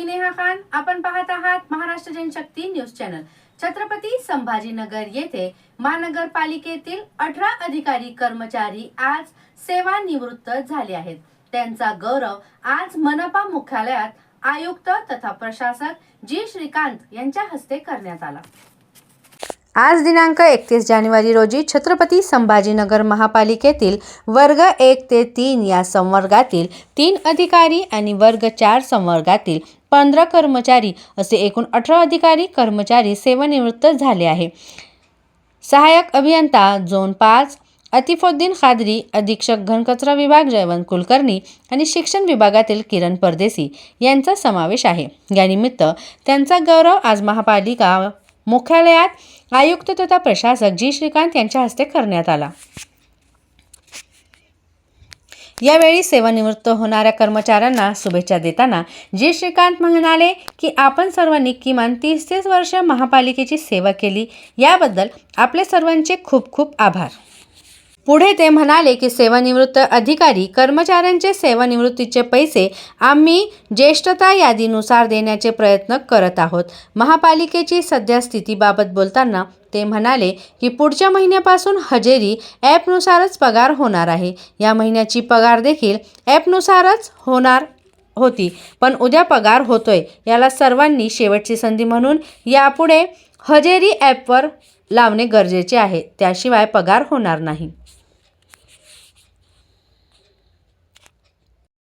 मी नेहा खान. आपण पाहत आहात महाराष्ट्र जनशक्ती न्यूज चॅनल. छत्रपती संभाजीनगर येथे महानगरपालिकेतील अठरा अधिकारी कर्मचारी आज सेवानिवृत्त झाले आहेत. त्यांचा गौरव आज मनपा मुख्यालयात आयुक्त तथा प्रशासक जी श्रीकांत यांच्या हस्ते करण्यात आला. आज दिनांक एकतीस जानेवारी रोजी छत्रपती संभाजीनगर महापालिकेतील वर्ग एक ते तीन या संवर्गातील तीन अधिकारी आणि वर्ग चार संवर्गातील पंधरा कर्मचारी असे एकूण अठरा अधिकारी कर्मचारी सेवानिवृत्त झाले आहे. सहाय्यक अभियंता झोन पाच अतिफोद्दीन खादरी अधीक्षक घनकचरा विभाग जयवंत कुलकर्णी आणि शिक्षण विभागातील किरण परदेसी यांचा समावेश आहे. यानिमित्त त्यांचा गौरव आज महापालिका मुख्यालयात आयुक्त तथा प्रशासक जी. श्रीकांत यांच्या हस्ते करण्यात आला. यावेळी सेवानिवृत्त होणाऱ्या कर्मचाऱ्यांना शुभेच्छा देताना जी. श्रीकांत म्हणाले की आपण सर्वांनी किमान तीस तीस वर्ष महापालिकेची सेवा केली. याबद्दल आपले सर्वांचे खूप खूप आभार. पुढे ते म्हणाले की सेवानिवृत्त अधिकारी कर्मचाऱ्यांचे सेवानिवृत्तीचे पैसे आम्ही ज्येष्ठता यादीनुसार देण्याचे प्रयत्न करत आहोत. महापालिकेची सध्या स्थितीबाबत बोलताना ते म्हणाले की पुढच्या महिन्यापासून हजेरी ॲपनुसारच पगार होणार आहे. या महिन्याची पगार देखील ॲपनुसारच होणार होती पण उद्या पगार होतोय याला सर्वांनी शेवटची संधी म्हणून यापुढे हजेरी ॲपवर लावणे गरजेचे आहे. त्याशिवाय पगार होणार नाही.